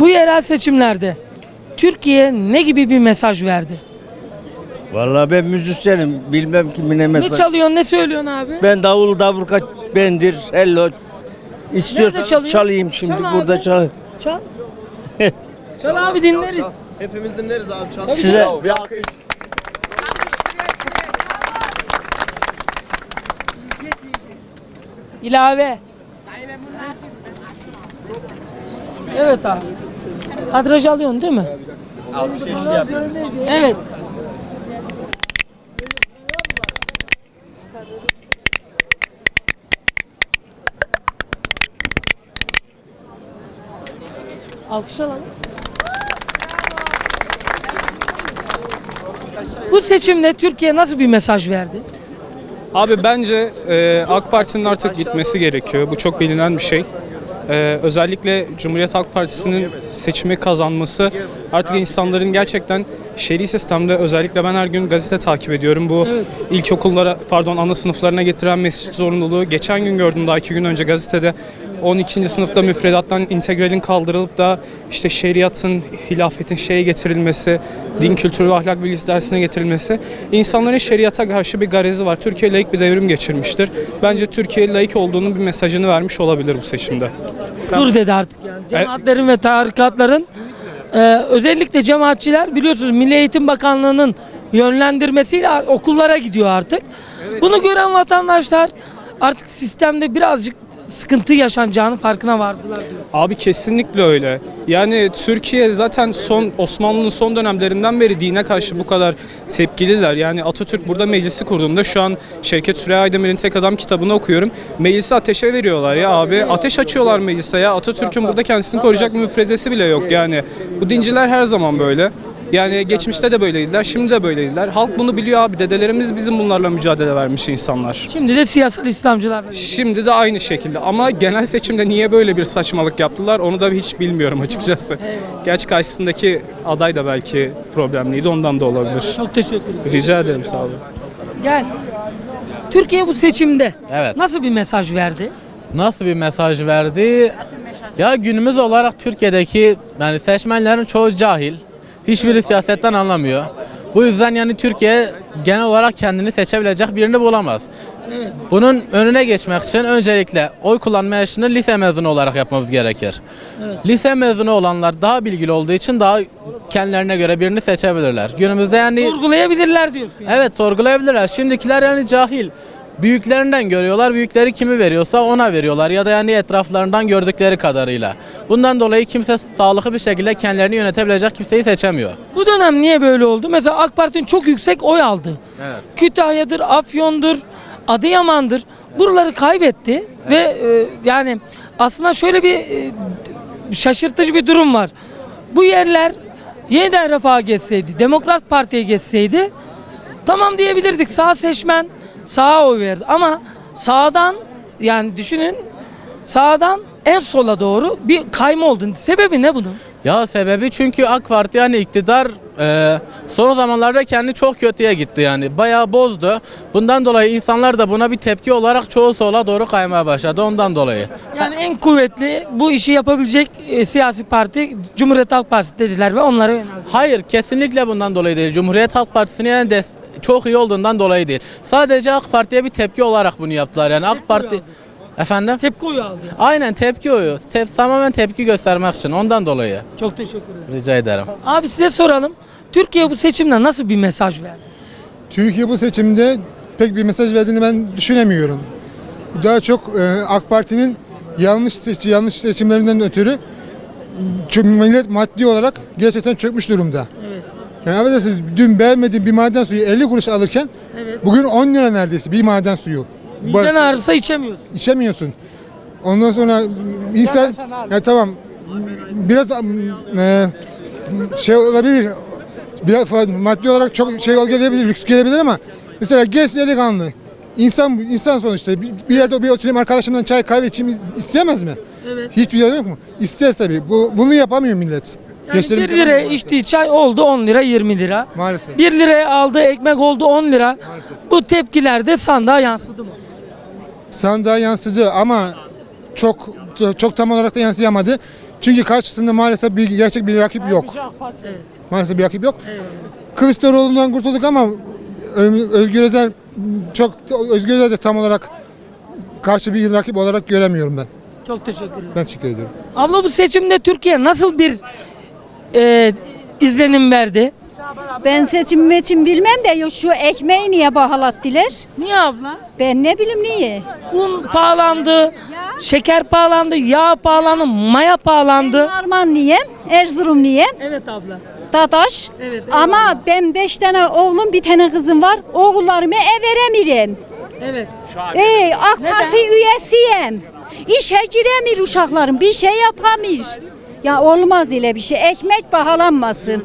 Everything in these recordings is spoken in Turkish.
Bu yerel seçimlerde Türkiye ne gibi bir mesaj verdi? Vallahi ben müzisyenim. Bilmem ki ne Ne mesaj. çalıyorsun, ne söylüyorsun abi? Ben davul kaç bendir. Hello. İstiyorsan çalayım şimdi Çal burada abi. çal. Çal. Çal abi dinleriz. Hepimiz dinleriz abi çal. Size Bir alkış. İlave. Evet abi. Kadrajı alıyorsun değil mi? Abi bir şey. Evet. Alkış alalım. Bu seçimde Türkiye nasıl bir mesaj verdi? Abi bence e, AK Parti'nin artık gitmesi gerekiyor. Bu çok bilinen bir şey. E, özellikle Cumhuriyet Halk Partisi'nin seçimi kazanması artık insanların gerçekten şehri sistemde özellikle ben her gün gazete takip ediyorum. Bu ilkokullara pardon ana sınıflarına getiren mescit zorunluluğu. Geçen gün gördüm daha iki gün önce gazetede 12. sınıfta müfredattan integralin kaldırılıp da işte şeriatın, hilafetin şeye getirilmesi, din kültürü ve ahlak bilgisi dersine getirilmesi. İnsanların şeriata karşı bir garezi var. Türkiye laik bir devrim geçirmiştir. Bence Türkiye laik olduğunun bir mesajını vermiş olabilir bu seçimde. Dur dedi artık yani. Cemaatlerin ve tarikatların e, özellikle cemaatçiler biliyorsunuz Milli Eğitim Bakanlığı'nın yönlendirmesiyle okullara gidiyor artık. Bunu gören vatandaşlar artık sistemde birazcık sıkıntı yaşanacağını farkına vardılar. Abi kesinlikle öyle. Yani Türkiye zaten son Osmanlı'nın son dönemlerinden beri dine karşı bu kadar tepkililer. Yani Atatürk burada meclisi kurduğunda şu an Şevket Süreyya Aydemir'in tek adam kitabını okuyorum. Meclisi ateşe veriyorlar ya abi. Ateş açıyorlar meclise ya. Atatürk'ün burada kendisini koruyacak müfrezesi bile yok yani. Bu dinciler her zaman böyle. Yani geçmişte de böyleydiler, şimdi de böyleydiler. Halk bunu biliyor abi. Dedelerimiz bizim bunlarla mücadele vermiş insanlar. Şimdi de siyasal İslamcılar. Şimdi de aynı şekilde ama genel seçimde niye böyle bir saçmalık yaptılar onu da hiç bilmiyorum açıkçası. Gerçi karşısındaki aday da belki problemliydi ondan da olabilir. Çok teşekkür ederim. Rica ederim sağ olun. Gel. Türkiye bu seçimde Evet. nasıl bir mesaj verdi? Nasıl bir mesaj verdi? Ya günümüz olarak Türkiye'deki yani seçmenlerin çoğu cahil. Hiçbiri siyasetten anlamıyor. Bu yüzden yani Türkiye genel olarak kendini seçebilecek birini bulamaz. Bunun önüne geçmek için öncelikle oy kullanma yaşını lise mezunu olarak yapmamız gerekir. Lise mezunu olanlar daha bilgili olduğu için daha kendilerine göre birini seçebilirler. Günümüzde yani Sorgulayabilirler diyorsun. yani. Evet sorgulayabilirler. Şimdikiler yani cahil. Büyüklerinden görüyorlar. Büyükleri kimi veriyorsa ona veriyorlar ya da yani etraflarından gördükleri kadarıyla. Bundan dolayı kimse sağlıklı bir şekilde kendilerini yönetebilecek kimseyi seçemiyor. Bu dönem niye böyle oldu? Mesela AK Parti'nin çok yüksek oy aldı. Evet. Kütahya'dır, Afyon'dur, Adıyaman'dır. Buraları kaybetti ve e, yani aslında şöyle bir e, şaşırtıcı bir durum var. Bu yerler yeniden refaha geçseydi, Demokrat Parti'ye geçseydi tamam diyebilirdik. Sağ seçmen sağa oy verdi ama sağdan yani düşünün sağdan en sola doğru bir kayma oldu. Sebebi ne bunun? Ya sebebi çünkü AK Parti yani iktidar e, son zamanlarda kendi çok kötüye gitti yani. Bayağı bozdu. Bundan dolayı insanlar da buna bir tepki olarak çoğu sola doğru kaymaya başladı ondan dolayı. Yani en kuvvetli bu işi yapabilecek e, siyasi parti Cumhuriyet Halk Partisi dediler ve onlara yöneldi. Hayır kesinlikle bundan dolayı değil. Cumhuriyet Halk Partisi'nin yani des- çok iyi olduğundan dolayı değil. Sadece AK Parti'ye bir tepki olarak bunu yaptılar. Yani AK Parti efendim Tepki oyu aldı. yani. aynen tepki oyu. Tep tamamen tepki göstermek için ondan dolayı. Çok teşekkür ederim. Rica ederim. Abi size soralım. Türkiye bu seçimde nasıl bir mesaj verdi? Türkiye bu seçimde pek bir mesaj verdiğini ben düşünemiyorum. Daha çok e, AK Parti'nin yanlış seçi, yanlış seçimlerinden ötürü çünkü millet maddi olarak gerçekten çökmüş durumda. Yani affedersiniz dün beğenmediğim bir maden suyu 50 kuruş alırken bugün 10 lira neredeyse bir maden suyu. Miden Bak, ağrısa içemiyorsun. içemiyorsun. Ondan sonra insan sen ya tamam biraz e, şey olabilir biraz fazla- maddi olarak çok şey gelebilir lüks gelebilir ama mesela genç delikanlı insan insan sonuçta bir, bir yerde bir oturayım arkadaşımla çay kahve içeyim isteyemez mi? Evet. Hiçbir yer yok mu? İster tabii. Bu, bunu yapamıyor millet. Yani Gençlerin 1 liraya içtiği çay oldu 10 lira 20 lira. Maalesef. 1 liraya aldığı ekmek oldu 10 lira. Bu tepkiler de sandığa yansıdı mı? sandığa yansıdı ama çok çok tam olarak da yansıyamadı. Çünkü karşısında maalesef bir gerçek bir rakip yok. Maalesef bir rakip yok. Kılıçdaroğlu'ndan kurtulduk ama Özgür Özel çok Özgür Özel de tam olarak karşı bir rakip olarak göremiyorum ben. Çok teşekkür ederim. Ben teşekkür ediyorum. Abla bu seçimde Türkiye nasıl bir e, izlenim verdi? Ben seçim meçim bilmem de yo şu ekmeği niye bahalattılar? Niye abla? Ben ne bileyim niye? Un pahalandı, şeker pahalandı, yağ pahalandı, maya pahalandı. Arman niye? Erzurum niye? Evet abla. Dadaş. Evet, Ama ben beş tane oğlum bir tane kızım var. Oğullarımı ev veremirim. Evet. Ey AK? Parti üyesiyim. İşe giremir uşaklarım. Bir şey yapamır. Ya olmaz öyle bir şey. Ekmek pahalanmasın.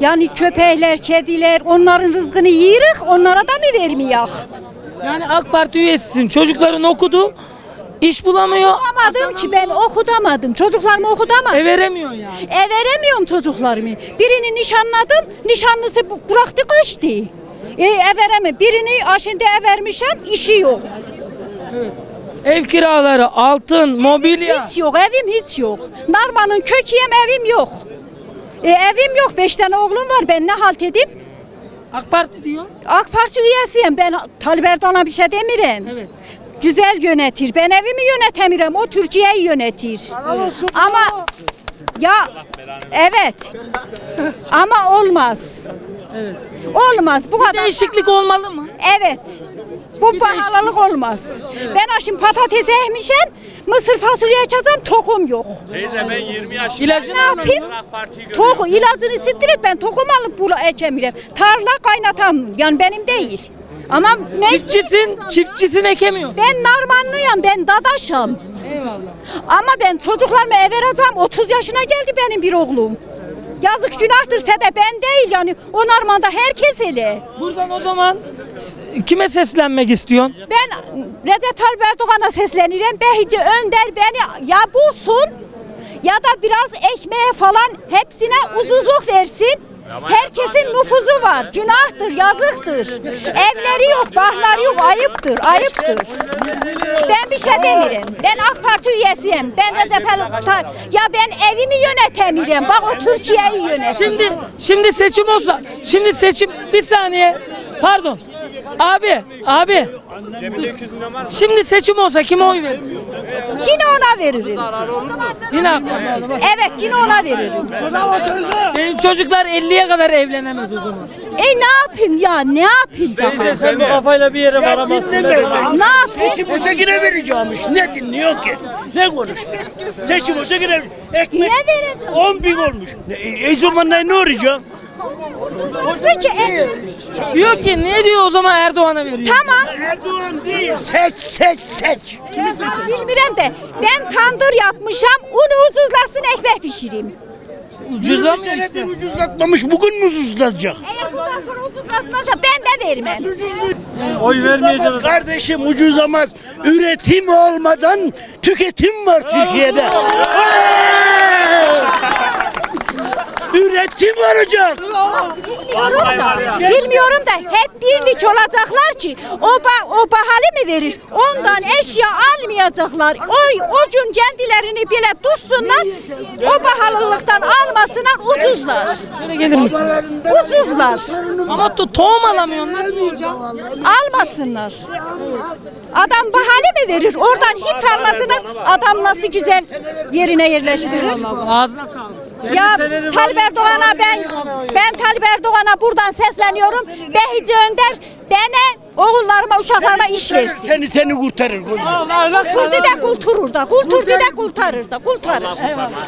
Yani köpekler, kediler onların rızkını yiyirik onlara da mı vermeyek? Yani AK Parti üyesisin. Çocukların okudu, iş bulamıyor, Okutamadım ki ben okutamadım. Çocuklarımı okutamadım. ev veremiyor yani. E veremiyorum çocuklarımı. Birini nişanladım, nişanlısı bıraktı kaçtı. E, ev veremem. Birini aşında ev vermişim, işi yok. Ev kiraları, altın, mobilya. Hiç yok, evim hiç yok. Narman'ın köküyem, evim yok. E, evim yok, beş tane oğlum var, ben ne halt edeyim? AK Parti diyor. AK Parti üyesiyim, ben Talip Erdoğan'a bir şey demirim. Evet. Güzel yönetir, ben evimi yönetemiyorum, o Türkiye'yi yönetir. Ama ya evet ama olmaz. Olmaz bu kadar. Değişiklik olmalı mı? Evet. Bu pahalılık olmaz. Ben şimdi patates ekmişim, mısır fasulye açacağım, tohum yok. Teyze ben 20 yaşındayım. İlacını Ne yapayım? Tohum, ilacını siktir et, ben tohum alıp bunu ekemiyorum. Tarla kaynatam, yani benim değil. Ama. Çiftçisin, çiftçisin ekemiyor. Ben narmanlıyım, ben dadaşım. Eyvallah. Ama ben çocuklarımı ev vereceğim, 30 yaşına geldi benim bir oğlum. Yazık günahtır de ben değil yani. O narmanda herkes hele. Buradan o zaman s- kime seslenmek istiyorsun? Ben Recep Tayyip Erdoğan'a seslenirim. Behici Önder beni ya bulsun ya da biraz ekmeğe falan hepsine ucuzluk versin. Herkesin nüfuzu var. Günahtır, yazıktır. Evleri yok, bahçeleri yok. Ayıptır, ayıptır. Ben bir şey demirim. Ben AK Parti üyesiyim. Ben Recep Tayyip Ya ben evimi yönetemiyorum. Bak o Türkiye'yi yönet. Şimdi şimdi seçim olsa, şimdi seçim bir saniye. Pardon. Abi, abi. Şimdi seçim olsa kime oy verirsin? Yine ona veririm. Yine. Evet, yine ona veririm. Senin çocuklar 50'ye kadar evlenemez o zaman. E ne yapayım ya? Ne yapayım daha? Sen bu kafayla bir yere varamazsın. Ne yapayım? Seçim olsa yine vereceğimmiş. Ne dinliyor ki? Ne konuştu? Seçim olsa yine ekmek Ne vereceğim? 10 bin olmuş. Ne, e, e zaman ne olacak? Peki, e, Diyor ki ne diyor o zaman Erdoğan'a veriyor? tamam. Erdoğan değil. Seç seç seç. Bilmirəm de ben tandır yapmışam, unu ucuzlasın ekmek pişireyim. Ucuzlamıyor Senedir işte. ucuzlatmamış. Bugün mü ucuzlatacak? Eğer bundan sonra ucuzlatılacak ben de vermem. Oy vermeyeceğiz. Kardeşim ucuzlamaz. Üretim olmadan tüketim var Türkiye'de. Üretim olacak. Bilmiyorum da, bilmiyorum da hep birlik olacaklar ki o, o bahalı mı verir? Ondan eşya almayacaklar. O, o gün kendilerini bile tutsunlar, o pahalılıktan almasınlar ucuzlar. Şöyle gelir misin? Ucuzlar. Ama to- tohum alamıyorsun nasıl olacak? Almasınlar. Adam bahane mi verir? Oradan hiç almasınlar. Adam nasıl güzel yerine yerleştirir? Ağzına sağlık. Ya Talip Erdoğan'a ben ben Talip Erdoğan'a buradan sesleniyorum. Behici Önder bana oğullarıma uşaklarıma iş versin. Seni seni kurtarır. Kurturdu da kurturur da, kurturdu da kurtarır da, kurtarır.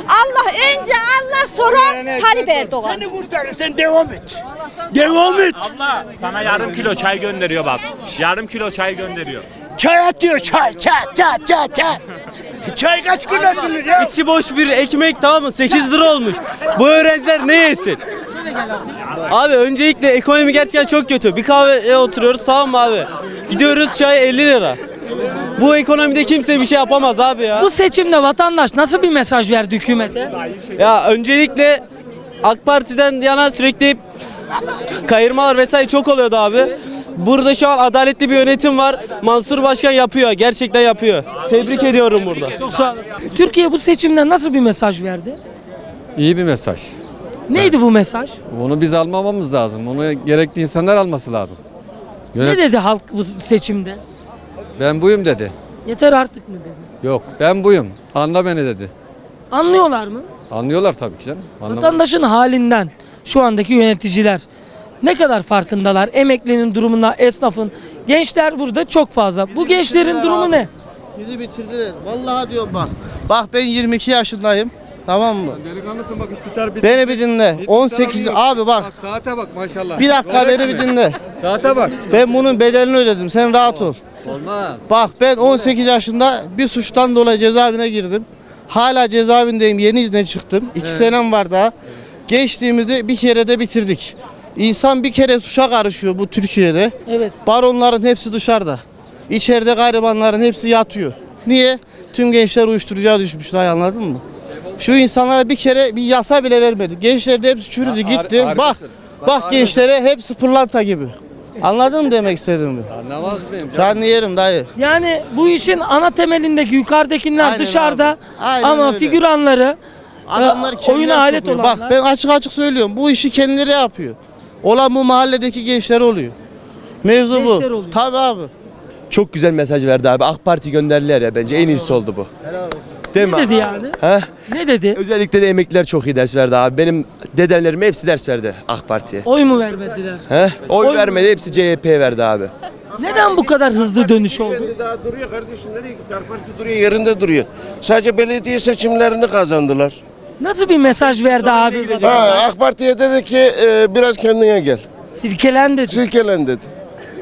Allah önce Allah sonra Talip Erdoğan. Seni kurtarır. Sen devam et. Devam et. Abla sana yarım kilo çay gönderiyor bak. Yarım kilo çay gönderiyor. Çay atıyor çay çay çay çay çay. Çay kaç gün atılır ya? İçi boş bir ekmek tamam mı? 8 lira olmuş. Bu öğrenciler ne yesin? Abi öncelikle ekonomi gerçekten çok kötü. Bir kahveye oturuyoruz tamam mı abi? Gidiyoruz çay 50 lira. Bu ekonomide kimse bir şey yapamaz abi ya. Bu seçimde vatandaş nasıl bir mesaj verdi hükümete? Ya öncelikle AK Parti'den yana sürekli kayırmalar vesaire çok oluyordu abi. Burada şu an adaletli bir yönetim var. Mansur Başkan yapıyor. Gerçekten yapıyor. Tebrik ediyorum burada. Çok sağ olun. Türkiye bu seçimden nasıl bir mesaj verdi? İyi bir mesaj. Neydi bu mesaj? Bunu biz almamamız lazım. Bunu gerekli insanlar alması lazım. Ne Yönet dedi halk bu seçimde? ben buyum dedi. Yeter artık mı dedi? Yok ben buyum. Anla beni dedi. Anlıyorlar mı? Anlıyorlar tabii ki canım. Anlam- Vatandaşın halinden şu andaki yöneticiler ne kadar farkındalar? Emeklinin durumuna, esnafın. Gençler burada çok fazla. Bu gençlerin durumu ne? Bizi bitirdiler. Vallahi diyorum bak. Bak ben 22 yaşındayım. Tamam mı? Delikanlısın bak iş biter biter. Beni bir dinle. 18 abi bak. saate bak maşallah. Bir dakika beni bir dinle. Saate bak. Ben bunun bedelini ödedim. Sen rahat ol. Olmaz. Bak ben 18 yaşında bir suçtan dolayı cezaevine girdim. Hala cezaevindeyim. Yeni izne çıktım. 2 senem var daha. Geçtiğimizi bir kere de bitirdik. İnsan bir kere suça karışıyor bu Türkiye'de. Evet. Baronların hepsi dışarıda. İçeride garibanların hepsi yatıyor. Niye? Tüm gençler uyuşturucuya düşmüşler anladın mı? Şu insanlara bir kere bir yasa bile vermedi. Gençler de hepsi çürüdü Ya, har- gitti. Bak. Bak, bak harbisin. gençlere hepsi pırlanta gibi. Anladın mı demek istediğimi? Anlamaz mıyım? Ben yerim dayı. Yani bu işin ana temelindeki yukarıdakiler Aynen dışarıda abi. Aynen ama öyle. figüranları Adamlar e, kendileri oyuna alet sokuyor. olanlar. Bak ben açık açık söylüyorum. Bu işi kendileri yapıyor. Olan bu mahalledeki gençler oluyor. Mevzu Gençler bu. oluyor. Tabii abi. Çok güzel mesaj verdi abi. AK Parti gönderdiler ya bence en iyisi oldu bu. Değil mi? ne dedi yani? He? Ne dedi? Özellikle de emekliler çok iyi ders verdi abi. Benim dedelerim hepsi ders verdi AK Parti'ye. Oy mu vermediler? He? Oy, Oy- vermedi hepsi CHP'ye verdi abi. Neden bu kadar hızlı dönüş oldu? Daha duruyor kardeşim nereye gitti? AK Parti duruyor yerinde duruyor. Sadece belediye seçimlerini kazandılar. Nasıl bir mesaj verdi abi? Ha, AK Parti'ye dedi ki e, biraz kendine gel. Silkelen dedi. Silkelen dedi.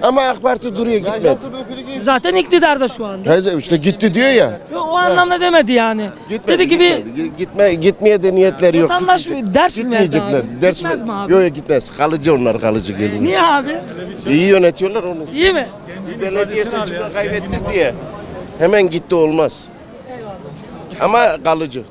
Ama AK Parti duruyor gitmedi. Zaten iktidarda şu anda. Neyse işte gitti diyor ya. Yo, O anlamda demedi yani. Gitmedi, dedi ki bir gitmedi. Gitme, gitmeye de niyetleri yok. vatandaş Gitmeyecek. ders mi verdi Gitmeyecekler. abi? Ders Gitmez mi abi? Yok yok gitmez. Kalıcı onlar kalıcı gelin. Niye abi? İyi yönetiyorlar onu. İyi mi? Belediye seçimini kaybetti diye. Hemen gitti olmaz. Ama kalıcı.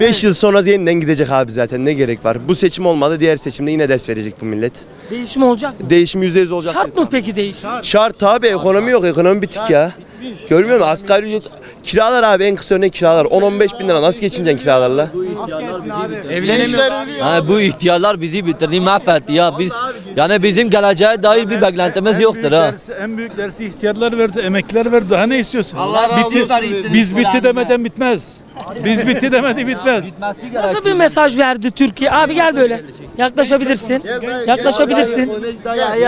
5 yıl sonra yeniden gidecek abi zaten ne gerek var. Bu seçim olmadı diğer seçimde yine ders verecek bu millet. Değişim olacak mı? Değişim %100 olacak. Şart mı peki değişim? Şart abi ekonomi yok ekonomi bitik ya. Görmüyor musun asgari ücret kiralar abi en kısa örnek kiralar 10-15 bin lira nasıl geçineceksin kiralarla? Evlenemiyor. Yani bu ihtiyarlar bizi bitirdi, mahvetti ya. Biz yani bizim geleceğe dair bir beklentimiz yoktur ha. en büyük dersi ihtiyarlar verdi, emekliler verdi. Daha ne istiyorsun? Allah razı olsun. Biz bitti demeden bitmez. Biz bitti demedi bitmez. Nasıl bir mesaj verdi Türkiye? Abi gel böyle. Yaklaşabilirsin. Yaklaşabilirsin.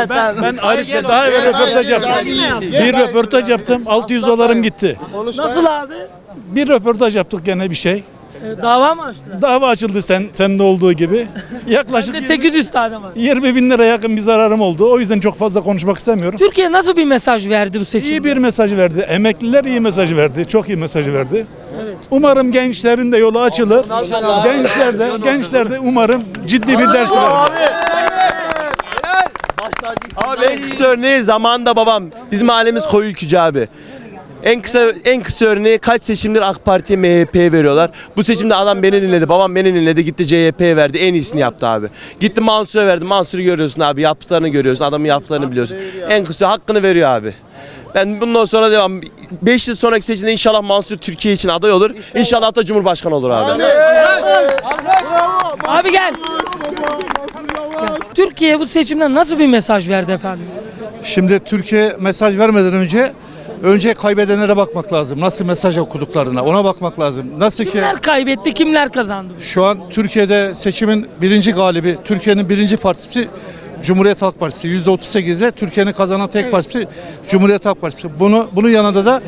Ben, ben Arif'le daha evvel röportaj yaptım. Bir röportaj yaptım, 600 dolarım gitti. Nasıl abi? Bir röportaj yaptık gene bir şey. E, Dava mı açtılar? Dava açıldı sen sende olduğu gibi. Yaklaşık Bende 800 tane var. 20 bin lira yakın bir zararım oldu. O yüzden çok fazla konuşmak istemiyorum. Türkiye nasıl bir mesaj verdi bu seçimde? İyi bir mesaj verdi. Emekliler iyi mesaj verdi. Çok iyi mesaj verdi. Umarım gençlerin de yolu açılır. Gençler de gençler de umarım ciddi bir ders verir. Abi en kısa örneği zamanında babam bizim ailemiz koyu ülkücü abi. En kısa en kısa örneği kaç seçimdir AK Parti'ye MHP'ye veriyorlar. Bu seçimde adam beni dinledi. Babam beni dinledi. Gitti CHP'ye verdi. En iyisini yaptı abi. Gitti Mansur'a verdi. Mansur'u görüyorsun abi. Yaptıklarını görüyorsun. Adamın yaptıklarını biliyorsun. En kısa hakkını veriyor abi. Ben bundan sonra devam 5 yıl sonraki seçimde inşallah Mansur Türkiye için aday olur. İnşallah da Cumhurbaşkanı olur abi. Abi gel. Türkiye bu seçimden nasıl bir mesaj verdi efendim? Şimdi Türkiye mesaj vermeden önce önce kaybedenlere bakmak lazım. Nasıl mesaj okuduklarına ona bakmak lazım. Nasıl ki Kimler kaybetti, kimler kazandı? şu an Türkiye'de seçimin birinci galibi, Türkiye'nin birinci partisi Cumhuriyet Halk Partisi. %38'de Türkiye'nin kazanan tek partisi Cumhuriyet Halk Partisi. Bunu bunun yanında da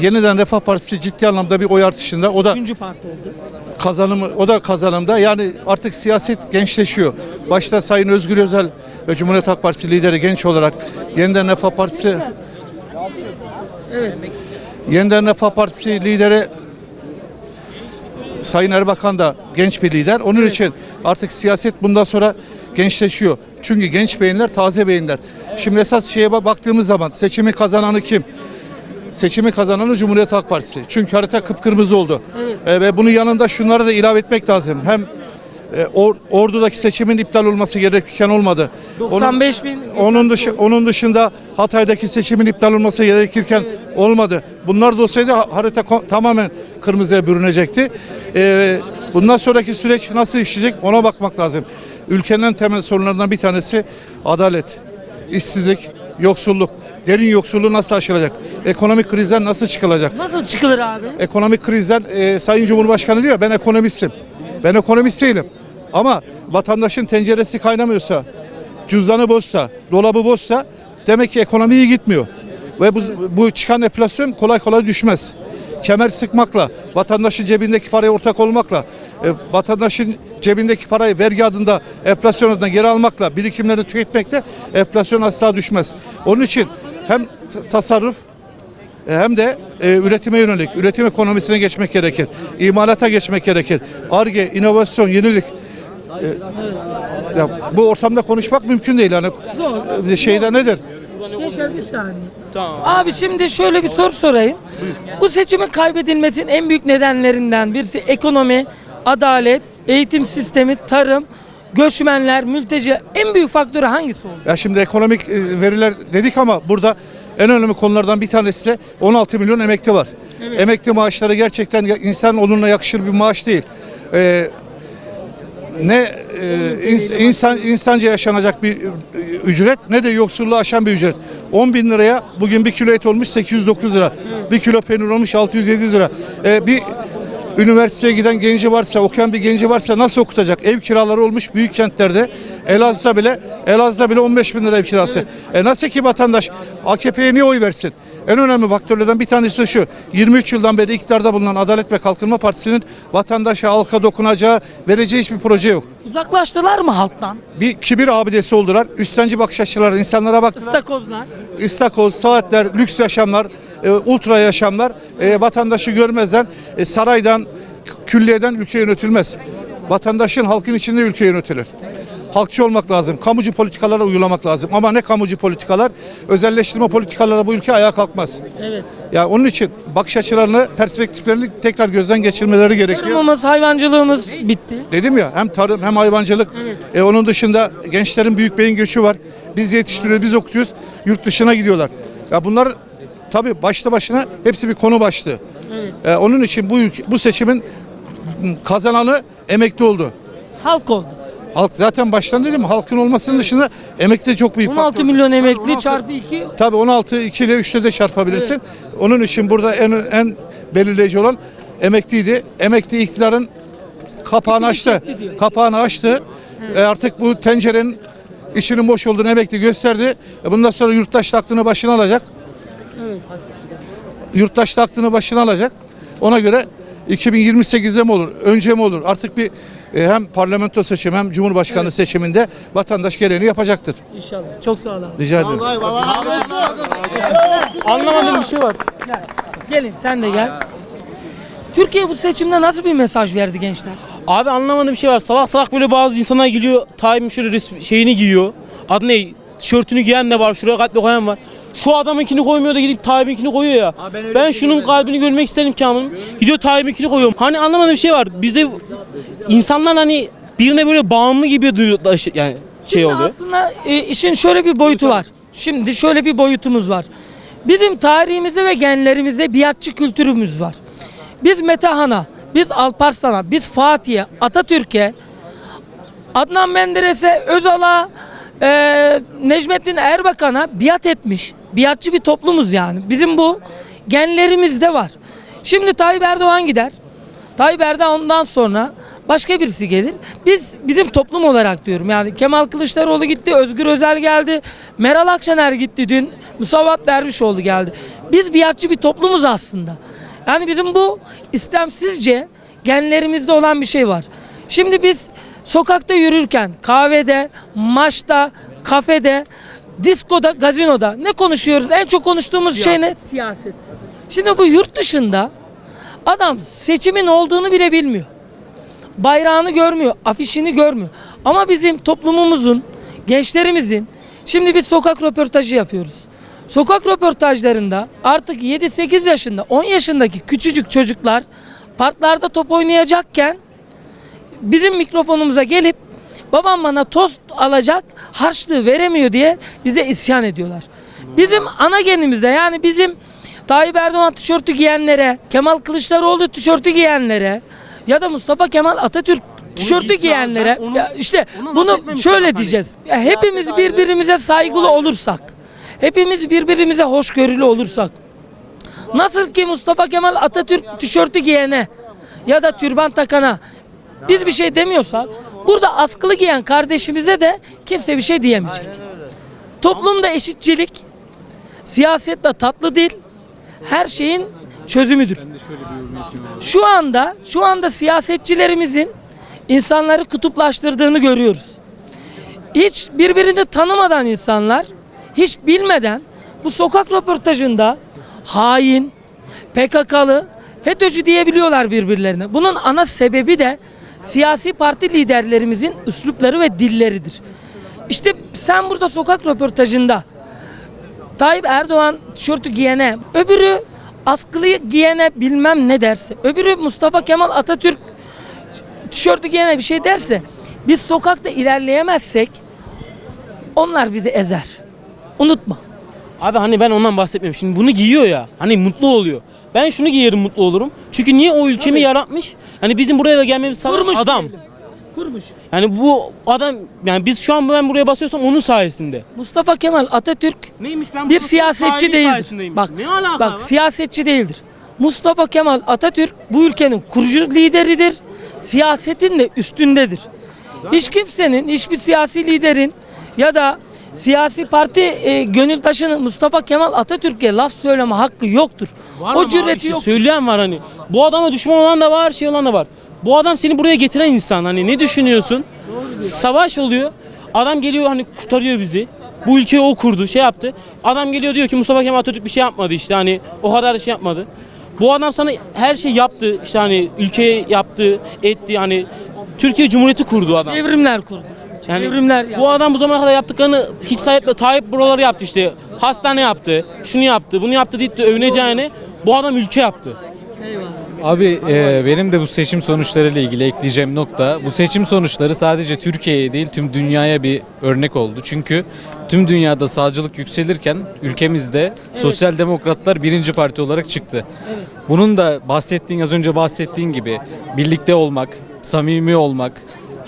yeniden Refah Partisi ciddi anlamda bir oy artışında. O da Üçüncü parti oldu. kazanımı o da kazanımda. Yani artık siyaset gençleşiyor. Başta Sayın Özgür Özel ve Cumhuriyet Halk Partisi lideri genç olarak Yeniden Refah Partisi Evet. Yeniden Refah Partisi lideri Sayın Erbakan da genç bir lider. Onun için artık siyaset bundan sonra gençleşiyor. Çünkü genç beyinler taze beyinler. Şimdi esas şeye bak- baktığımız zaman seçimi kazananı kim? Seçimi kazananı Cumhuriyet Halk Partisi. Çünkü harita kıpkırmızı oldu. Ee, ve bunun yanında şunları da ilave etmek lazım. Hem E, Or- Ordu'daki seçimin iptal olması gerekirken olmadı. Onun- 95 bin. onun, dışı, onun dışında Hatay'daki seçimin iptal olması gerekirken olmadı. Bunlar da olsaydı ha- harita tamamen kırmızıya bürünecekti. Ee, bundan sonraki süreç nasıl işleyecek ona bakmak lazım. Ülkenin en temel sorunlarından bir tanesi adalet, işsizlik, yoksulluk. Derin yoksulluğu nasıl aşılacak? Ekonomik krizden nasıl çıkılacak? Nasıl çıkılır abi? Ekonomik krizden e, Sayın Cumhurbaşkanı diyor ben ekonomistim. Ben ekonomist değilim. Ama vatandaşın tenceresi kaynamıyorsa, cüzdanı bozsa, dolabı bozsa demek ki ekonomi iyi gitmiyor. Ve bu, bu çıkan enflasyon kolay kolay düşmez. Kemer sıkmakla, vatandaşın cebindeki paraya ortak olmakla, e, vatandaşın cebindeki parayı vergi adında enflasyon adına geri almakla, birikimlerini tüketmekle enflasyon asla düşmez. Onun için hem tasarruf e, hem de e, üretime yönelik, üretim ekonomisine geçmek gerekir. İmalata geçmek gerekir. Arge, inovasyon, yenilik. E, ya bu ortamda konuşmak mümkün değil. Hani e, şeyde nedir? Yaşar bir saniye. Abi şimdi şöyle bir soru sorayım. Bu seçimin kaybedilmesinin en büyük nedenlerinden birisi ekonomi, adalet, eğitim sistemi, tarım, göçmenler, mülteci. En büyük faktörü hangisi oldu? Ya şimdi ekonomik e, veriler dedik ama burada en önemli konulardan bir tanesi de 16 milyon emekli var. Emekli maaşları gerçekten insan onunla yakışır bir maaş değil. E, ne e, ins- insan insanca yaşanacak bir e, ücret ne de yoksulluğu aşan bir ücret. 10 bin liraya bugün bir kilo et olmuş 809 lira. Bir kilo peynir olmuş 607 lira. E, bir üniversiteye giden genci varsa, okuyan bir genci varsa nasıl okutacak? Ev kiraları olmuş büyük kentlerde. Elazığ'da bile Elazığ'da bile 15 bin lira ev kirası. E nasıl ki vatandaş AKP'ye niye oy versin? En önemli faktörlerden bir tanesi şu. 23 yıldan beri iktidarda bulunan Adalet ve Kalkınma Partisi'nin vatandaşa, halka dokunacağı, vereceği hiçbir proje yok. Uzaklaştılar mı halktan? Bir kibir abidesi oldular. Üstenci bakış açıları insanlara baktılar. İstakozlar. İstakoz, saatler, lüks yaşamlar, e, ultra yaşamlar e, vatandaşı görmezden e, saraydan, külliyeden ülke yönetilmez. Vatandaşın halkın içinde ülke yönetilir. Halkçı olmak lazım. Kamucu politikalara uygulamak lazım. Ama ne kamucu politikalar? Özelleştirme politikalara bu ülke ayağa kalkmaz. Evet. Ya onun için bakış açılarını, perspektiflerini tekrar gözden geçirmeleri gerekiyor. Tarımımız, hayvancılığımız bitti. Dedim ya hem tarım hem hayvancılık. E, onun dışında gençlerin büyük beyin göçü var. Biz yetiştiriyoruz, biz okutuyoruz. Yurt dışına gidiyorlar. Ya bunlar tabii başlı başına hepsi bir konu başlığı. E, onun için bu ülke, bu seçimin kazananı emekli oldu. Halk oldu. Halk zaten baştan dedim halkın olmasının dışında emekli de çok büyük 16 faktör. milyon emekli 16 çarpı 2 Tabii 16 2 ile 3'te de çarpabilirsin. Onun için burada en en belirleyici olan emekliydi. Emekli iktidarın kapağını açtı. Kapağını açtı. E artık bu tencerenin içinin boş olduğunu emekli gösterdi. E bundan sonra yurttaş aklını başına alacak. Yurttaş aklını başına alacak. Ona göre 2028'de mi olur, önce mi olur? Artık bir hem parlamento seçimi hem cumhurbaşkanı seçiminde vatandaş gereğini yapacaktır. inşallah. Çok sağ ol abi. Rica ederim. Anlamadığım bir şey var. Gel. Gelin sen de gel. Türkiye bu seçimde nasıl bir mesaj verdi gençler? Abi anlamadığım bir şey var. Salak salak böyle bazı insanlar geliyor. Tayyip'in şöyle resmi, şeyini giyiyor. Adı ne? Tişörtünü giyen de var. Şuraya kalple koyan var. Şu adamınkini koymuyor da gidip Tayyip'inkini koyuyor ya. ben şunun kalbini görmek isterim Kamil'im. Gidiyor Tayyip'inkini koyuyorum. Hani anlamadığım bir şey var. Bizde insanlar hani birine böyle bağımlı gibi duyuyor şey- yani şey Şimdi oluyor. Aslında e, işin şöyle bir boyutu var. Şimdi şöyle bir boyutumuz var. Bizim tarihimizde ve genlerimizde biatçı kültürümüz var. Biz Metehan'a, biz Alparslan'a, biz Fatih'e, Atatürk'e, Adnan Menderes'e, Özal'a, e, Necmettin Erbakan'a biat etmiş. Biatçı bir toplumuz yani. Bizim bu genlerimizde var. Şimdi Tayyip Erdoğan gider. Tayyip Erdoğan'dan sonra başka birisi gelir. Biz bizim toplum olarak diyorum yani Kemal Kılıçdaroğlu gitti, Özgür Özel geldi, Meral Akşener gitti dün, Musavat Dervişoğlu geldi. Biz biatçı bir toplumuz aslında. Yani bizim bu istemsizce genlerimizde olan bir şey var. Şimdi biz sokakta yürürken kahvede, maçta, kafede, diskoda, gazinoda ne konuşuyoruz? En çok konuştuğumuz şey ne? Siyaset. Şimdi bu yurt dışında adam seçimin olduğunu bile bilmiyor. Bayrağını görmüyor, afişini görmüyor. Ama bizim toplumumuzun, gençlerimizin şimdi biz sokak röportajı yapıyoruz. Sokak röportajlarında artık 7-8 yaşında, 10 yaşındaki küçücük çocuklar parklarda top oynayacakken bizim mikrofonumuza gelip babam bana tost alacak harçlığı veremiyor diye bize isyan ediyorlar. Bizim ana genimizde yani bizim Tayyip Erdoğan tişörtü giyenlere, Kemal Kılıçdaroğlu tişörtü giyenlere ya da Mustafa Kemal Atatürk tişörtü giyenlere onu- ya işte bunu şöyle hani. diyeceğiz. Ya hepimiz birbirimize saygılı olursak, hepimiz birbirimize hoşgörülü olursak Nasıl ki Mustafa Kemal Atatürk tişörtü giyene ya da türban takana biz bir şey demiyorsak burada askılı giyen kardeşimize de kimse bir şey diyemeyecek. Toplumda eşitçilik, siyasetle tatlı dil her şeyin çözümüdür. Şu anda şu anda siyasetçilerimizin insanları kutuplaştırdığını görüyoruz. Hiç birbirini tanımadan insanlar, hiç bilmeden bu sokak röportajında hain, PKK'lı, FETÖ'cü diyebiliyorlar birbirlerine. Bunun ana sebebi de siyasi parti liderlerimizin üslupları ve dilleridir. İşte sen burada sokak röportajında Tayyip Erdoğan tişörtü giyene, öbürü askılı giyene bilmem ne derse, öbürü Mustafa Kemal Atatürk tişörtü giyene bir şey derse, biz sokakta ilerleyemezsek onlar bizi ezer. Unutma. Abi hani ben ondan bahsetmiyorum. Şimdi bunu giyiyor ya. Hani mutlu oluyor. Ben şunu giyerim mutlu olurum. Çünkü niye o ülkemi yaratmış? Hani bizim buraya da gelmemiz sağlayan Kurmuş adam. diyelim. Kurmuş. Yani bu adam yani biz şu an ben buraya basıyorsam onun sayesinde. Mustafa Kemal Atatürk Neymiş ben bir siyasetçi değildir. Bak, bak siyasetçi değildir. Mustafa Kemal Atatürk bu ülkenin kurucu lideridir. Siyasetin de üstündedir. Hiç kimsenin, hiçbir siyasi liderin ya da siyasi parti e, gönüldaşının Mustafa Kemal Atatürk'e laf söyleme hakkı yoktur. Var o ama abi cüreti işte yok. Söyleyen var hani. Bu adama düşman olan da var, şey olan da var. Bu adam seni buraya getiren insan. Hani ne düşünüyorsun? Savaş oluyor. Adam geliyor hani kurtarıyor bizi. Bu ülkeyi o kurdu, şey yaptı. Adam geliyor diyor ki Mustafa Kemal Atatürk bir şey yapmadı işte hani o kadar şey yapmadı. Bu adam sana her şey yaptı. işte hani ülkeye yaptı, etti hani Türkiye Cumhuriyeti kurdu adam. Devrimler kurdu. Yani Devrimler bu adam bu zamana kadar yaptıklarını hiç sayetme Tayyip buraları yaptı işte. Hastane yaptı, şunu yaptı, bunu yaptı deyip de övüneceğine bu adam ülke yaptı. Abi e, benim de bu seçim sonuçlarıyla ilgili ekleyeceğim nokta bu seçim sonuçları sadece Türkiye'ye değil tüm dünyaya bir örnek oldu. Çünkü tüm dünyada sağcılık yükselirken ülkemizde sosyal demokratlar birinci parti olarak çıktı. Bunun da bahsettiğin az önce bahsettiğin gibi birlikte olmak, samimi olmak,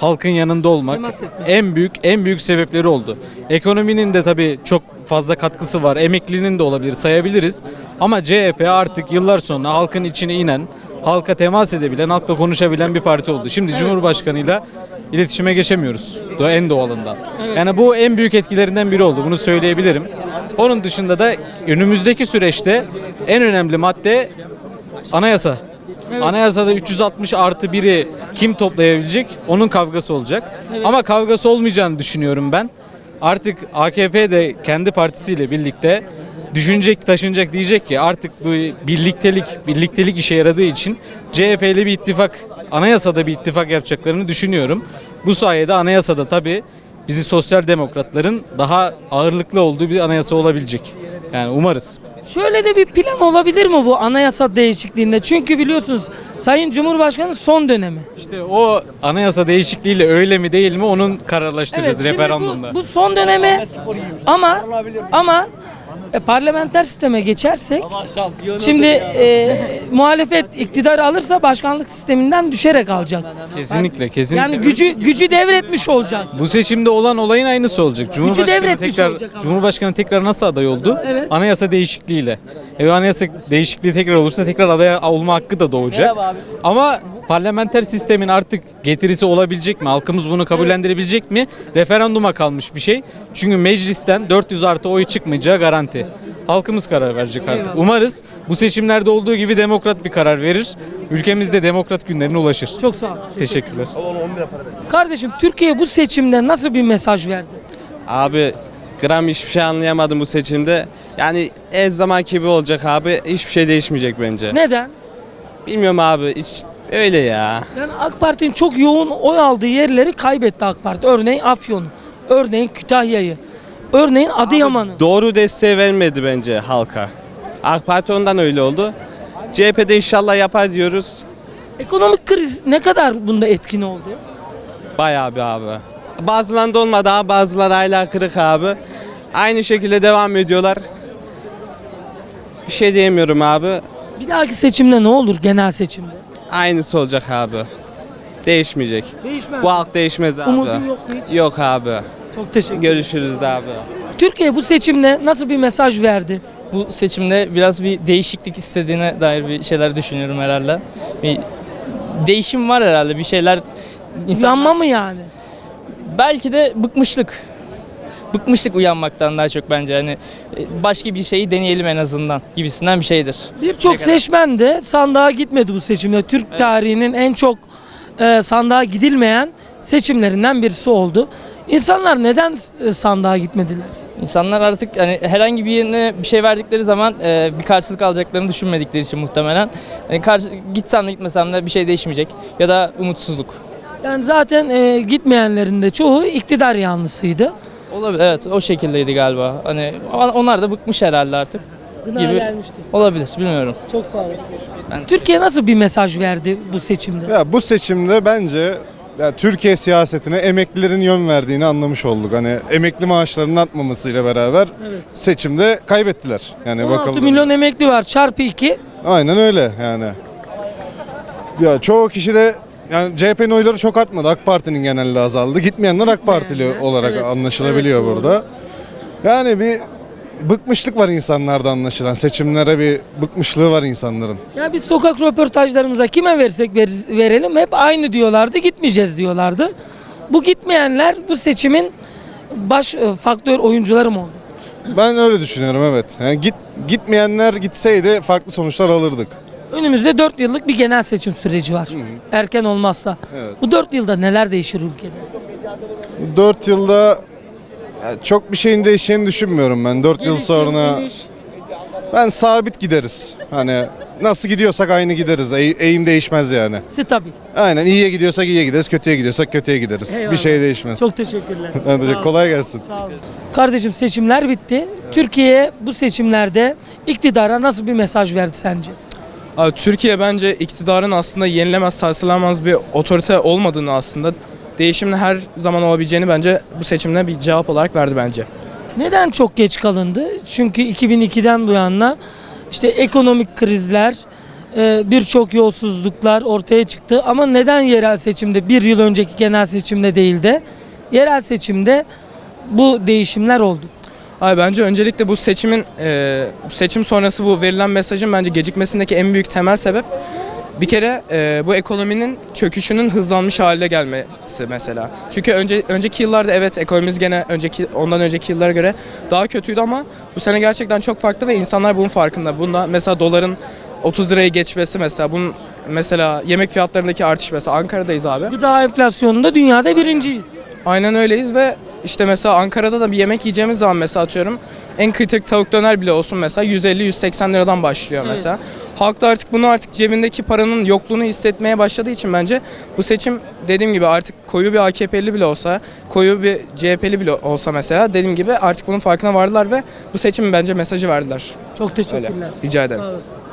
halkın yanında olmak en büyük en büyük sebepleri oldu. Ekonominin de tabii çok fazla katkısı var. Emeklinin de olabilir sayabiliriz. Ama CHP artık yıllar sonra halkın içine inen, halka temas edebilen, halkla konuşabilen bir parti oldu. Şimdi Cumhurbaşkanıyla iletişime geçemiyoruz. En doğalından. Yani bu en büyük etkilerinden biri oldu. Bunu söyleyebilirim. Onun dışında da önümüzdeki süreçte en önemli madde anayasa. Anayasada 360 artı biri kim toplayabilecek onun kavgası olacak. Ama kavgası olmayacağını düşünüyorum ben. Artık AKP de kendi partisiyle birlikte düşünecek, taşınacak diyecek ki artık bu birliktelik, birliktelik işe yaradığı için CHP ile bir ittifak, anayasada bir ittifak yapacaklarını düşünüyorum. Bu sayede anayasada tabii bizi sosyal demokratların daha ağırlıklı olduğu bir anayasa olabilecek. Yani umarız. Şöyle de bir plan olabilir mi bu anayasa değişikliğinde? Çünkü biliyorsunuz Sayın Cumhurbaşkanı son dönemi. İşte o anayasa değişikliğiyle öyle mi değil mi onun kararlaştıracağız şimdi referandumda. Bu, bu son dönemi ama ama e, parlamenter sisteme geçersek şimdi e, muhalefet iktidar alırsa başkanlık sisteminden düşerek alacak. Kesinlikle, kesinlikle. Yani gücü gücü devretmiş olacak. Bu seçimde olan olayın aynısı olacak. Cumhurbaşkanı devretmiş tekrar olacak ama. Cumhurbaşkanı tekrar nasıl aday oldu? Evet. Anayasa değişikliğiyle. E, anayasa değişikliği tekrar olursa tekrar aday olma hakkı da doğacak. Ama parlamenter sistemin artık getirisi olabilecek mi? Halkımız bunu kabullendirebilecek mi? Referanduma kalmış bir şey. Çünkü meclisten 400 artı oy çıkmayacağı garanti. Halkımız karar verecek artık. Umarız bu seçimlerde olduğu gibi demokrat bir karar verir. Ülkemizde demokrat günlerine ulaşır. Çok sağ ol. Teşekkürler. Kardeşim Türkiye bu seçimde nasıl bir mesaj verdi? Abi gram hiçbir şey anlayamadım bu seçimde. Yani en zamanki gibi olacak abi. Hiçbir şey değişmeyecek bence. Neden? Bilmiyorum abi. Hiç öyle ya. Yani AK Parti'nin çok yoğun oy aldığı yerleri kaybetti AK Parti. Örneğin Afyon'u, örneğin Kütahya'yı, örneğin Adıyaman'ı. Doğru desteği vermedi bence halka. AK Parti ondan öyle oldu. CHP'de inşallah yapar diyoruz. Ekonomik kriz ne kadar bunda etkin oldu? Bayağı bir abi. Bazılarında olmadı abi bazıları hala kırık abi. Aynı şekilde devam ediyorlar. Bir şey diyemiyorum abi. Bir dahaki seçimde ne olur genel seçimde? Aynısı olacak abi. Değişmeyecek. Değişmez. Bu halk değişmez abi. Umudun yok mu hiç? Yok abi. Çok teşekkür ederim. Görüşürüz abi. Türkiye bu seçimle nasıl bir mesaj verdi? Bu seçimde biraz bir değişiklik istediğine dair bir şeyler düşünüyorum herhalde. Bir değişim var herhalde bir şeyler Uyanma mı yani? belki de bıkmışlık. Bıkmışlık uyanmaktan daha çok bence hani e, başka bir şeyi deneyelim en azından gibisinden bir şeydir. Birçok seçmen de sandığa gitmedi bu seçimde. Türk tarihinin en çok e, sandığa gidilmeyen seçimlerinden birisi oldu. İnsanlar neden e, sandığa gitmediler? İnsanlar artık hani herhangi bir yerine bir şey verdikleri zaman e, bir karşılık alacaklarını düşünmedikleri için muhtemelen. Hani karşı, gitsem de gitmesem de bir şey değişmeyecek ya da umutsuzluk. Yani zaten e, gitmeyenlerin de çoğu iktidar yanlısıydı. Olabilir evet o şekildeydi galiba. Hani on- onlar da bıkmış herhalde artık. Gına Gibi. gelmişti. Olabilir bilmiyorum. Çok sağ olun. Ben- Türkiye nasıl bir mesaj verdi bu seçimde? Ya bu seçimde bence ya Türkiye siyasetine emeklilerin yön verdiğini anlamış olduk. Hani emekli maaşlarının artmamasıyla beraber seçimde kaybettiler. Yani 16 bakalım. milyon emekli var çarpı 2. Aynen öyle yani. Ya çoğu kişi de yani CHP'nin oyları çok artmadı. AK Parti'nin genelde azaldı. Gitmeyenler AK Partili olarak evet. anlaşılabiliyor Evet, doğru. burada. Yani bir bıkmışlık var insanlarda anlaşılan. Seçimlere bir bıkmışlığı var insanların. Ya biz sokak röportajlarımıza kime versek ver- verelim hep aynı diyorlardı gitmeyeceğiz diyorlardı. Bu gitmeyenler bu seçimin baş e, faktör oyuncuları mı oldu? Ben öyle düşünüyorum evet. Yani git gitmeyenler gitseydi farklı sonuçlar alırdık. Önümüzde 4 yıllık bir genel seçim süreci var. Erken olmazsa. Evet. Bu 4 yılda neler değişir ülkede? 4 yılda ya çok bir şeyin değişeceğini düşünmüyorum ben. 4 yıl sonra ben sabit gideriz. Hani nasıl gidiyorsak aynı gideriz. Eğ- eğim değişmez yani. Stabil. Aynen iyiye gidiyorsak iyiye gideriz, kötüye gidiyorsak kötüye gideriz. Eyvallah. Bir şey değişmez. Çok teşekkürler. Teşekkür- Sağ. Kolay gelsin. Sağ olun. Kardeşim seçimler bitti. Türkiye bu seçimlerde iktidara nasıl bir mesaj verdi sence? Türkiye bence iktidarın aslında yenilemez, sarsılamaz bir otorite olmadığını aslında değişimin her zaman olabileceğini bence bu seçimde bir cevap olarak verdi bence. Neden çok geç kalındı? Çünkü 2002'den bu yana işte ekonomik krizler, e, birçok yolsuzluklar ortaya çıktı. Ama neden yerel seçimde bir yıl önceki genel seçimde değil de yerel seçimde bu değişimler oldu? Abi bence öncelikle bu seçimin e, seçim sonrası bu verilen mesajın bence gecikmesindeki en büyük temel sebep bir kere e, bu ekonominin çöküşünün hızlanmış hale gelmesi mesela. Çünkü önce önceki yıllarda evet ekonomimiz gene önceki ondan önceki yıllara göre daha kötüydü ama bu sene gerçekten çok farklı ve insanlar bunun farkında. Bunda mesela doların 30 liraya geçmesi mesela bunun mesela yemek fiyatlarındaki artış mesela Ankara'dayız abi. Gıda enflasyonunda dünyada birinciyiz. Aynen öyleyiz ve işte mesela Ankara'da da bir yemek yiyeceğimiz zaman mesela atıyorum en kritik tavuk döner bile olsun mesela 150-180 liradan başlıyor mesela. Halk da artık bunu artık cebindeki paranın yokluğunu hissetmeye başladığı için bence bu seçim dediğim gibi artık koyu bir AKP'li bile olsa, koyu bir CHP'li bile olsa mesela dediğim gibi artık bunun farkına vardılar ve bu seçimin bence mesajı verdiler. Çok Öyle. teşekkürler. Rica ederim. Sağ olasın.